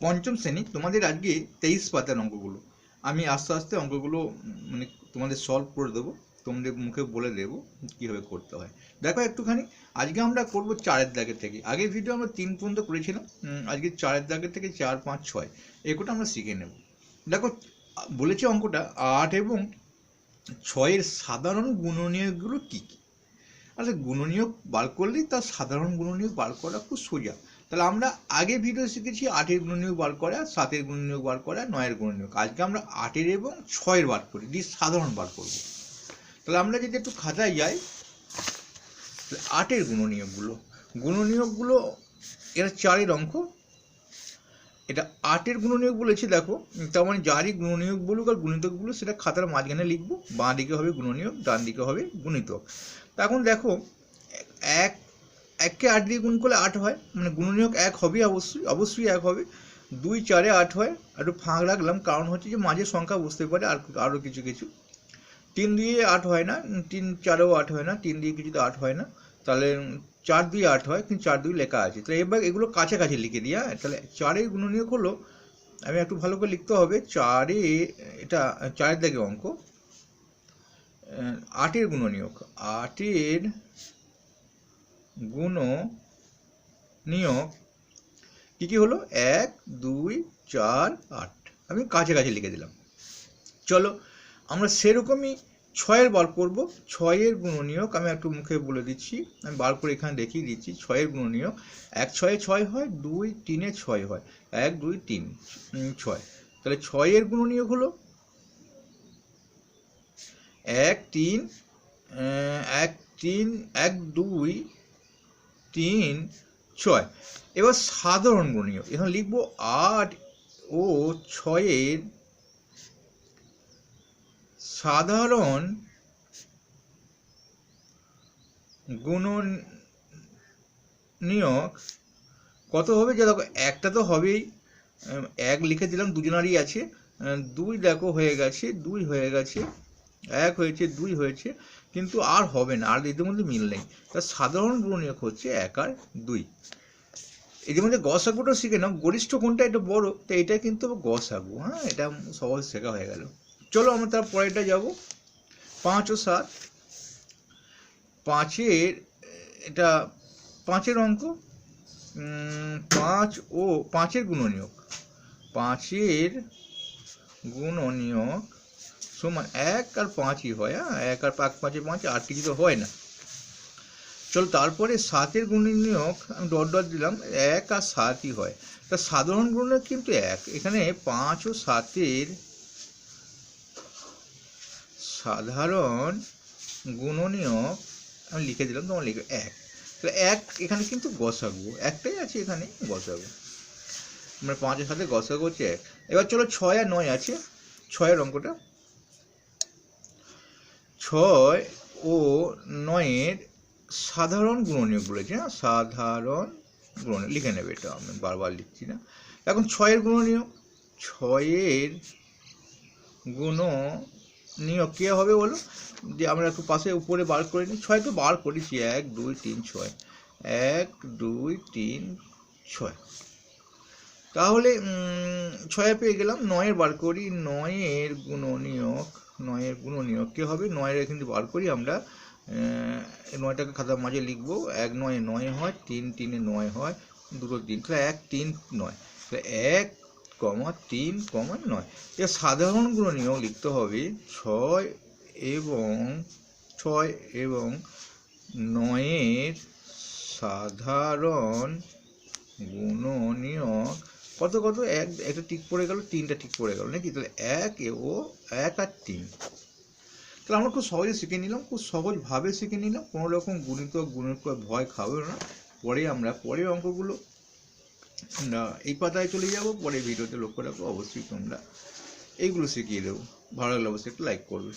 পঞ্চম শ্রেণি, তোমাদের আজকে তেইশ পাতার অঙ্কগুলো। আমি আস্তে আস্তে অঙ্কগুলো মানে তোমাদের সলভ করে দেবো, তোমাদের মুখে বলে দেবো কীভাবে করতে হয়। দেখো একটুখানি, আজকে আমরা করব চারের দাগের থেকে। আগের ভিডিও আমরা তিন পর্যন্ত করেছিলাম আজকে চারের দাগের থেকে চার, পাঁচ, ছয়, এগুলো আমরা শিখে নেব। দেখো, বলেছে অঙ্কটা, আট এবং ছয়ের সাধারণ গুণনীয়কগুলো কী কী? আচ্ছা গুণনীয়ক বার করলেই তার সাধারণ গুণনীয়ক বার করা খুব সোজা। তাহলে আমরা আগে ভিডিও শিখেছি আটের গুণনীয়ক বার করা, সাতের গুণনীয়ক বার করা, নয়ের গুণনীয়ক। আজকে আমরা আটের এবং ছয়ের বার করি দিয়ে সাধারণ বার করব। তাহলে আমরা যদি একটু খাতায় যাই, তাহলে আটের গুণনীয়কগুলো। গুণনীয়কগুলো, এরা চারের অঙ্ক। এটা আটের গুণনীয়ক বলেছি, দেখো। তার মানে যারই গুণনীয়ক বলুক আর গুণিতক বলুক, সেটা খাতার মাঝখানে লিখব। বাঁ দিকে হবে গুণনীয়ক, ডান দিকে হবে গুণিতক। তা এখন দেখো, এক এককে আট দিয়ে গুণ করলে আট হয় মানে গুণনীয়ক এক হবে অবশ্যই অবশ্যই এক হবে। দুই চারে আট হয়, একটু ফাঁক রাখলাম, কারণ হচ্ছে যে মাঝে সংখ্যা বুঝতে পারে আর আরও কিছু কিছু। তিন দিয়ে আট হয় না, তিন চারেও আট হয় না, তিন দিয়ে কিছুতে আট হয় না, তাহলে চার দুই আট হয়, কিন্তু চার দুই লেখা আছে। তাহলে এবার এগুলো কাছাকাছি লিখে দিই হ্যাঁ? তাহলে চারের গুণনীয়ক হলো, আমি একটু ভালো করে লিখতে হবে, চারে, এটা চারের দিকে অঙ্ক আটের গুণনীয়ক, আটের গুণ নিয়োগ কি কি হলো? এক, দুই, চার, আট। আমি কাছাকাছি লিখে দিলাম। চলো, আমরা সেরকমই ছয়ের বার করব। ছয়ের গুণনীয়ক আমি একটু মুখে বলে দিচ্ছি। আমি বার করে এখানে দেখিয়ে দিচ্ছি। ছয়ের গুণনীয়ক এক ছয়ে ছয় হয়, দুই তিনে ছয় হয়। এক, দুই, তিন ছয়। তাহলে ছয়ের গুণনীয়ক হলো? এক, তিন এক তিন, এক, দুই তিন ছয়। এবার সাধারণ গুণনীয়। এখন লিখব আট ও ছয়ের সাধারণ গুণনীয়ক কত হবে? যে দেখো, একটা তো হবেই। এক লিখে দিলাম, দুজনারই আছে। দুই দেখো হয়ে গেছে, দুই হয়ে গেছে। এক হয়েছে, দুই হয়েছে, কিন্তু আর হবে না, আর এদের মধ্যে মিল নেই। তার সাধারণ গুণনীয়ক হচ্ছে এক আর দুই। এদের মধ্যে গসাগুটা শিখে নাও, গরিষ্ঠ কোনটা এটা বড়, তো এটা কিন্তু গসাগু হ্যাঁ এটা সহজ শেখা হয়ে গেল। চলো আমরা তার পরেরটা যাব। পাঁচ ও সাত। পাঁচের, এটা পাঁচের অঙ্ক পাঁচ ও, পাঁচের গুণনীয়ক। পাঁচের গুণনীয়ক সমান এক আর পাঁচই হয় হ্যাঁ? এক আর পাঁচ, পাঁচে পাঁচ আর কিছু তো হয় না। চলো তারপরে সাতের গুণনীয়ক আমি ডট ডট দিলাম, এক আর সাতই হয়। তা সাধারণ গুণনীয়ক কিন্তু এক। এখানে পাঁচ ও সাতের সাধারণ গুণনীয়ক আমি লিখে দিলাম, তোমার লিখে এক। তো এক এখানে কিন্তু গসাগু। একটাই আছে এখানে, গসাগু। মানে পাঁচের সাথে গসাগু হচ্ছে এক। এবার চলো ছয় আর নয় আছে। ছয়ের অঙ্কটা। ছয় ও নয়ের সাধারণ গুণনীয়ক বলেছে হ্যাঁ? সাধারণ গুণনীয়ক লিখে নেবে এটা, আমি বারবার লিখছি না। এখন ছয়ের গুণনীয়ক ছয়ের গুণ নিয়োগ কে হবে বলো? যে আমরা একটু পাশে উপরে বার করে নিই। ছয় তো বার করেছি, এক, দুই, তিন, ছয়। এক, দুই, তিন, ছয়। তাহলে ছয়ে পেয়ে গেলাম, নয়ের বার করি, নয়ের গুণনীয়ক নয়ের গুণনীয়ক কে হবে, নয়ের এখানে বার করি আমরা নয়টাকে খাতার মাঝে লিখব, এক নয় নয় হয়, তিন তিনে নয় হয়, দুটো তিন, তাহলে এক তিন নয়, তাহলে এক কমা তিন কমা নয় এর সাধারণ গুণনীয়ক লিখতে হবে, ছয় এবং ছয় এবং নয়ের সাধারণ গুণনীয়ক কত কত? এক, একটা টিক পড়ে গেল, তিনটা টিক পড়ে গেল, নাকি? তাহলে এক ও, এক আর তিন। তাহলে আমরা খুব সহজে শিখে নিলাম, খুব সহজভাবে শিখে নিলাম, কোনো রকম গুণিত করে ভয় খাবে না। পরে আমরা পরের অঙ্কগুলো আমরা এই পাতায় চলে যাব পরে ভিডিওতে লক্ষ্য রাখব অবশ্যই তোমরা এইগুলো শিখিয়ে দেবো। ভালো লাগলে অবশ্যই একটু লাইক করবে।